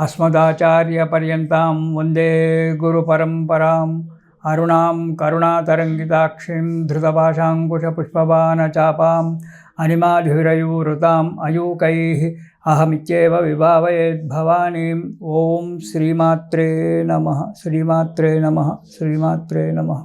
అస్మదాచార్యపర్యంతాం వందే గురుపరంపరాం అరుణాం కరుణాతరంగితాక్షిం ధృతపాశాంకుశపుష్పబాణచాపాం అనిమాధురయూరుతాం అయూకై అహమిత్యేవ విభావయేద్భవానీం ఓం శ్రీమాత్రే నమ శ్రీమాత్రే నమ శ్రీమాత్రే నమ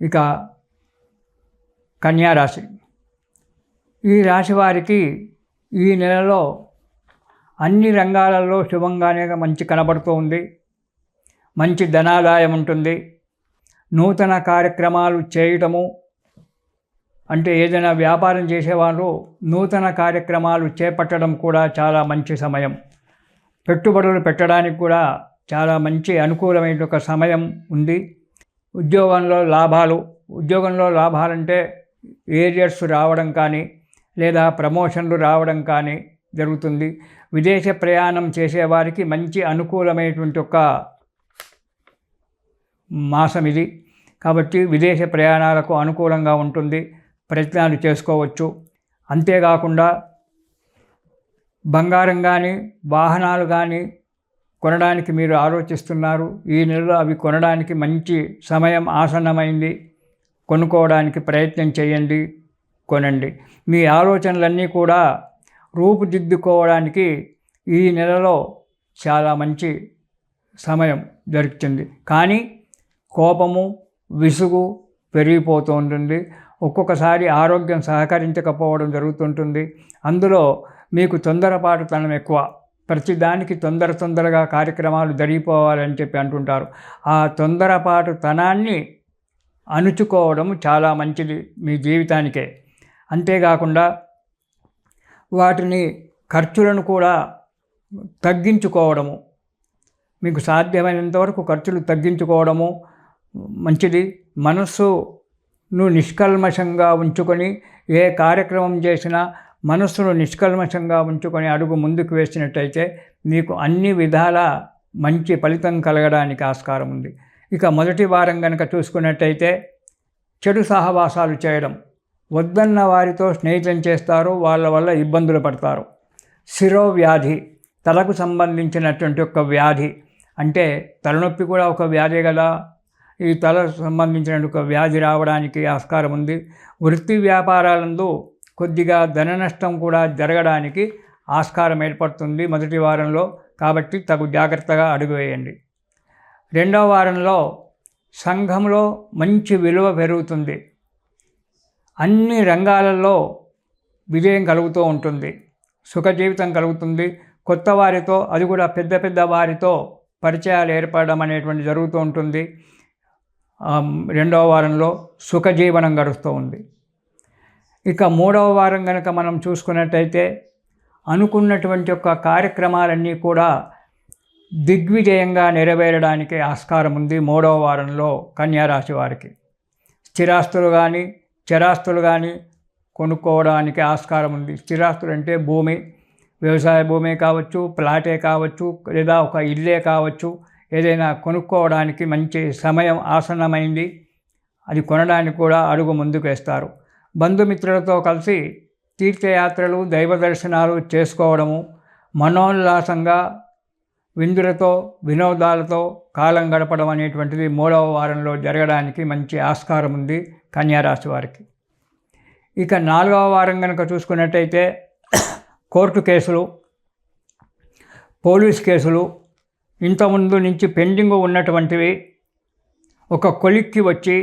ఇక కన్యారాశి. ఈ రాశి వారికి ఈ నెలలో అన్ని రంగాలలో శుభంగానే మంచి కనబడుతూ ఉంది. మంచి ధనాదాయం ఉంటుంది. నూతన కార్యక్రమాలు చేయటము అంటే ఏదైనా వ్యాపారం చేసేవాళ్ళు నూతన కార్యక్రమాలు చేపట్టడం కూడా చాలా మంచి సమయం. పెట్టుబడులు పెట్టడానికి కూడా చాలా మంచి అనుకూలమైన ఒక సమయం ఉంది. ఉద్యోగంలో లాభాలు ఉద్యోగంలో లాభాలంటే ఏరియర్స్ రావడం కానీ లేదా ప్రమోషన్లు రావడం కానీ జరుగుతుంది. విదేశ ప్రయాణం చేసేవారికి మంచి అనుకూలమైనటువంటి ఒక మాసం ఇది. కాబట్టి విదేశ ప్రయాణాలకు అనుకూలంగా ఉంటుంది. ప్రయత్నాలు చేసుకోవచ్చు. అంతేకాకుండా బంగారం కానీ వాహనాలు కానీ కొనడానికి మీరు ఆలోచిస్తున్నారు. ఈ నెలలో అవి కొనడానికి మంచి సమయం ఆసన్నమైంది. కొనుక్కోవడానికి ప్రయత్నం చేయండి. కొనండి. మీ ఆలోచనలన్నీ కూడా రూపుదిద్దుకోవడానికి ఈ నెలలో చాలా మంచి సమయం దొరుకుతుంది కానీ కోపము విసుగు పెరిగిపోతూ ఉంటుంది. ఒక్కొక్కసారి ఆరోగ్యం సహకరించకపోవడం జరుగుతుంటుంది. అందులో మీకు తొందరపాటుతనం ఎక్కువ. ప్రతిదానికి తొందర తొందరగా కార్యక్రమాలు జరిగిపోవాలని చెప్పి అంటుంటారు. ఆ తొందరపాటుతనాన్ని అణుచుకోవడం చాలా మంచిది మీ జీవితానికే. అంతేకాకుండా వాటిని ఖర్చులను కూడా తగ్గించుకోవడము. మీకు సాధ్యమైనంత వరకు ఖర్చులు తగ్గించుకోవడము మంచిది. మనస్సును నిష్కల్మషంగా ఉంచుకొని ఏ కార్యక్రమం చేసినా మనస్సును నిష్కల్మషంగా ఉంచుకొని అడుగు ముందుకు వేసినట్టయితే మీకు అన్ని విధాల మంచి ఫలితం కలగడానికి ఆస్కారం ఉంది. ఇక మొదటి వారం కనుక చూసుకున్నట్టయితే చెడు సహవాసాలు చేయడం వద్దన్న వారితో స్నేహితం చేస్తారు? వాళ్ళ వల్ల ఇబ్బందులు పడతారు. శిరోవ్యాధి తలకు సంబంధించినటువంటి ఒక వ్యాధి. అంటే తలనొప్పి కూడా ఒక వ్యాధి కదా. ఈ తల సంబంధించిన ఒక వ్యాధి రావడానికి ఆస్కారం ఉంది. వృత్తి వ్యాపారాలందు కొద్దిగా ధన నష్టం కూడా జరగడానికి ఆస్కారం ఏర్పడుతుంది మొదటి వారంలో. కాబట్టి తగు జాగ్రత్తగా అడుగు వేయండి. రెండవ వారంలో సంఘంలో మంచి విలువ పెరుగుతుంది. అన్ని రంగాలలో విజయం కలుగుతూ ఉంటుంది. సుఖ జీవితం కలుగుతుంది. కొత్త వారితో అది కూడా పెద్ద పెద్ద వారితో పరిచయాలు ఏర్పడడం అనేటువంటి జరుగుతూ ఉంటుంది. రెండవ వారంలో సుఖజీవనం గడుస్తూ ఉంది. ఇక మూడవ వారం కనుక మనం చూసుకున్నట్టయితే అనుకున్నటువంటి యొక్క కార్యక్రమాలన్నీ కూడా దిగ్విజయంగా నెరవేరడానికి ఆస్కారం ఉంది మూడవ వారంలో కన్యారాశి వారికి. స్థిరాస్తులు కానీ చిరాస్తులు కానీ కొనుక్కోవడానికి ఆస్కారం ఉంది. స్థిరాస్తులు అంటే భూమి వ్యవసాయ భూమి కావచ్చు ప్లాటే కావచ్చు లేదా ఒక ఇల్లే కావచ్చు ఏదైనా కొనుక్కోవడానికి మంచి సమయం ఆసన్నమైంది. అది కొనడానికి కూడా అడుగు ముందుకు వేస్తారు. బంధుమిత్రులతో కలిసి తీర్థయాత్రలు దైవ దర్శనాలు చేసుకోవడము మనోల్లాసంగా విందులతో వినోదాలతో కాలం గడపడం అనేటువంటిది మూడవ వారంలో జరగడానికి మంచి ఆస్కారం ఉంది కన్యారాశి వారికి. ఇక నాలుగవ వారం కనుక చూసుకున్నట్టయితే కోర్టు కేసులు పోలీస్ కేసులు ఇంతకుముందు నుంచి పెండింగ్ ఉన్నటువంటివి ఒక కొలిక్కి వచ్చి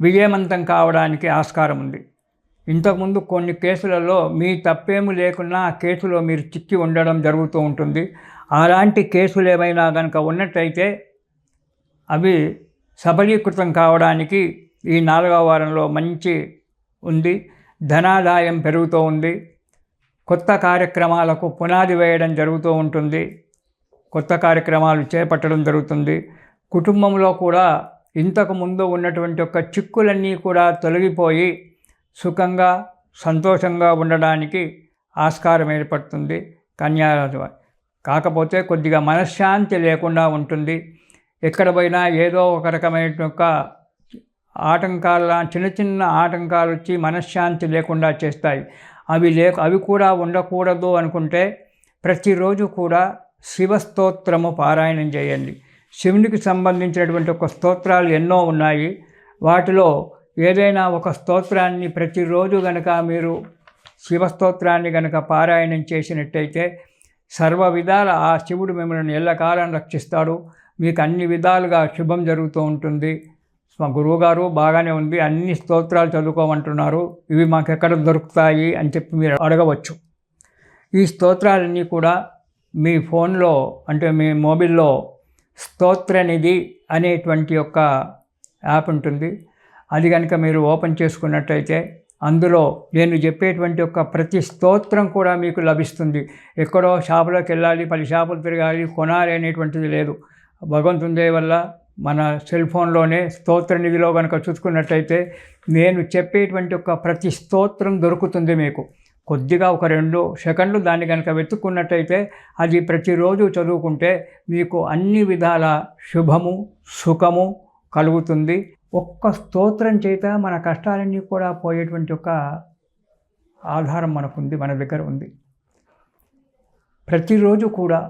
విజయవంతం కావడానికి ఆస్కారం ఉంది. ఇంతకుముందు కొన్ని కేసులలో మీ తప్పేమి లేకున్నా ఆ కేసులో మీరు చిక్కి ఉండడం జరుగుతూ ఉంటుంది. అలాంటి కేసులు ఏమైనా కనుక ఉన్నట్టయితే అవి సబలీకృతం కావడానికి ఈ నాలుగవ వారంలో మంచి ఉంది. ధనాదాయం పెరుగుతూ ఉంది. కొత్త కార్యక్రమాలకు పునాది వేయడం జరుగుతూ ఉంటుంది. కొత్త కార్యక్రమాలు చేపట్టడం జరుగుతుంది. కుటుంబంలో కూడా ఇంతకు ముందు ఉన్నటువంటి యొక్క చిక్కులన్నీ కూడా తొలగిపోయి సుఖంగా సంతోషంగా ఉండడానికి ఆస్కారం ఏర్పడుతుంది కన్యారాశి వారు. కాకపోతే కొద్దిగా మనశ్శాంతి లేకుండా ఉంటుంది. ఎక్కడ పోయినా ఏదో ఒక రకమైన యొక్క ఆటంకాల చిన్న చిన్న ఆటంకాలు వచ్చి మనశ్శాంతి లేకుండా చేస్తాయి. అవి లే అవి కూడా ఉండకూడదు అనుకుంటే ప్రతిరోజు కూడా శివస్తోత్రము పారాయణం చేయండి. శివునికి సంబంధించినటువంటి ఒక స్తోత్రాలు ఎన్నో ఉన్నాయి. వాటిలో ఏదైనా ఒక స్తోత్రాన్ని ప్రతిరోజు గనక మీరు శివస్తోత్రాన్ని గనక పారాయణం చేసినట్టయితే సర్వ విధాల ఆ శివుడు మిమ్మల్ని ఎల్లకాలం రక్షిస్తాడు. మీకు అన్ని విధాలుగా శుభం జరుగుతూ ఉంటుంది. మా గురువుగారు బాగానే ఉంది. అన్ని స్తోత్రాలు చదువుకోమంటున్నారు. ఇవి మాకు ఎక్కడ దొరుకుతాయి అని చెప్పి మీరు అడగవచ్చు. ఈ స్తోత్రాలన్నీ కూడా మీ ఫోన్లో అంటే మీ మొబైల్లో స్తోత్రనిధి అనేటువంటి యొక్క యాప్ ఉంటుంది. అది కనుక మీరు ఓపెన్ చేసుకున్నట్టయితే అందులో నేను చెప్పేటువంటి ఒక ప్రతి స్తోత్రం కూడా మీకు లభిస్తుంది. ఎక్కడో షాపులోకి వెళ్ళాలి పది షాపులు తిరగాలి కొనాలి అనేటువంటిది లేదు. భగవంతుందే వల్ల మన సెల్ ఫోన్లోనే స్తోత్ర నిధిలో కనుక చూసుకున్నట్టయితే నేను చెప్పేటువంటి ఒక ప్రతి స్తోత్రం దొరుకుతుంది మీకు. కొద్దిగా ఒక రెండు సెకండ్లు దాన్ని కనుక వెతుక్కున్నట్టయితే అది ప్రతిరోజు చదువుకుంటే మీకు అన్ని విధాల శుభము సుఖము కలుగుతుంది. ఒక్క స్తోత్రం చేత మన కష్టాలన్నీ కూడా పోయేటువంటి ఒక ఆధారం మనకుంది మన దగ్గర ఉంది. ప్రతిరోజు కూడా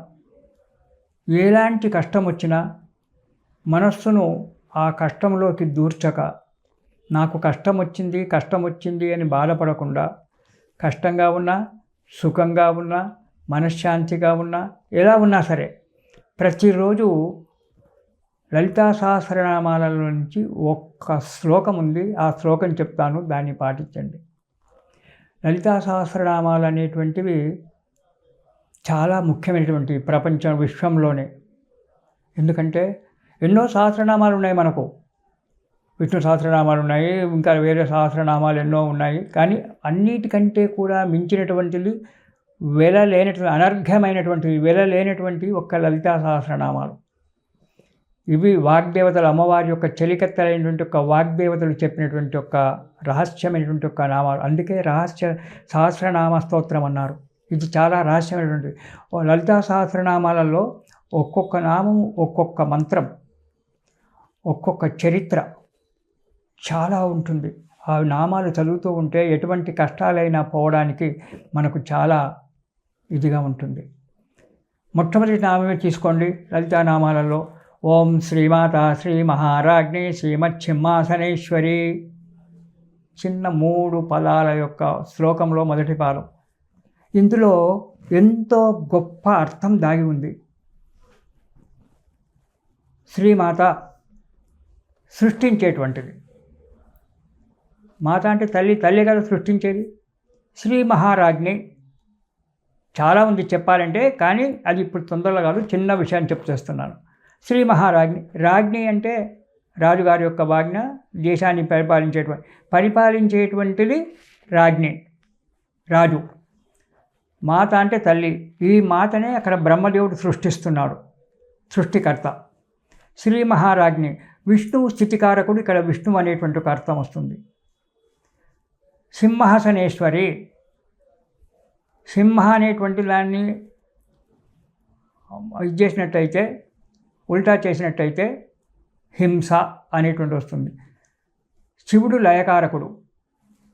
ఎలాంటి కష్టం వచ్చినా మనస్సును ఆ కష్టంలోకి దూర్చక నాకు కష్టం వచ్చింది కష్టం వచ్చింది అని బాధపడకుండా కష్టంగా ఉన్నా సుఖంగా ఉన్నా మనశ్శాంతిగా ఉన్నా ఎలా ఉన్నా సరే ప్రతిరోజు లలితా సహస్రనామాల నుంచి ఒక్క శ్లోకం ఉంది. ఆ శ్లోకం చెప్తాను. దాన్ని పాటించండి. లలితా సహస్రనామాలు అనేటువంటివి చాలా ముఖ్యమైనటువంటివి ప్రపంచం విశ్వంలోనే. ఎందుకంటే ఎన్నో సహస్రనామాలు ఉన్నాయి మనకు. విష్ణు సహస్రనామాలు ఉన్నాయి ఇంకా వేరే సహస్రనామాలు ఎన్నో ఉన్నాయి. కానీ అన్నిటికంటే కూడా మించినటువంటిది వెల లేనటువంటి అనర్ఘ్యమైనటువంటివి వెల లేనటువంటి ఒక్క లలితా సహస్రనామాలు ఇవి వాగ్దేవతలు అమ్మవారి యొక్క చెలికత్తలైనటువంటి ఒక వాగ్దేవతలు చెప్పినటువంటి ఒక రహస్యమైనటువంటి ఒక నామాలు. అందుకే రహస్య సహస్రనామ స్తోత్రం అన్నారు. ఇది చాలా రహస్యమైనటువంటి లలితా సహస్రనామాలలో ఒక్కొక్క నామం ఒక్కొక్క మంత్రం ఒక్కొక్క చరిత్ర చాలా ఉంటుంది. ఆ నామాలు చదువుతూ ఉంటే ఎటువంటి కష్టాలైనా పోవడానికి మనకు చాలా ఇదిగా ఉంటుంది. మొట్టమొదటి నామమే తీసుకోండి. లలితా నామాలలో ఓం శ్రీమాత శ్రీ మహారాజ్ని శ్రీమత్ చిన్న మూడు పదాల యొక్క శ్లోకంలో మొదటి పాదం. ఇందులో ఎంతో గొప్ప అర్థం దాగి ఉంది. శ్రీమాత సృష్టించేటువంటిది. మాత అంటే తల్లి తల్లి కదా సృష్టించేది. శ్రీ మహారాజ్ని చాలా ఉంది చెప్పాలంటే కానీ అది ఇప్పుడు తొందరలో కాదు చిన్న విషయాన్ని చెప్తేస్తున్నాను శ్రీ మహారాజ్ని రాజ్ఞి అంటే రాజుగారి యొక్క వాజ్ఞ దేశాన్ని పరిపాలించేటువంటి పరిపాలించేటువంటిది రాజ్ఞి రాజు. మాత అంటే తల్లి. ఈ మాతనే అక్కడ బ్రహ్మదేవుడు సృష్టిస్తున్నాడు సృష్టికర్త. శ్రీ మహారాజ్ని విష్ణువు స్థితికారకుడు ఇక్కడ విష్ణువు అనేటువంటి ఒక అర్థం వస్తుంది. సింహాసనేశ్వరి. సింహ అనేటువంటి దాన్ని ఇది చేసినట్టయితే ఉల్టా చేసినట్టయితే హింస అనేటువంటి వస్తుంది. శివుడు లయకారకుడు.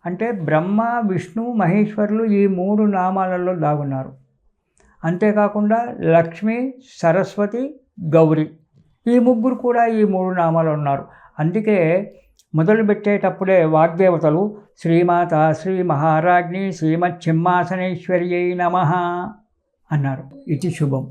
అంటే బ్రహ్మ విష్ణు మహేశ్వరులు ఈ మూడు నామాలలో దాగున్నారు. అంతేకాకుండా లక్ష్మి సరస్వతి గౌరి ఈ ముగ్గురు కూడా ఈ మూడు నామాలు ఉన్నారు. అందుకే మొదలుపెట్టేటప్పుడే వాగ్దేవతలు శ్రీమాత శ్రీ మహారాజ్ని శ్రీమత్ సింహాసనేశ్వరి నమ అన్నారు. ఇది శుభం.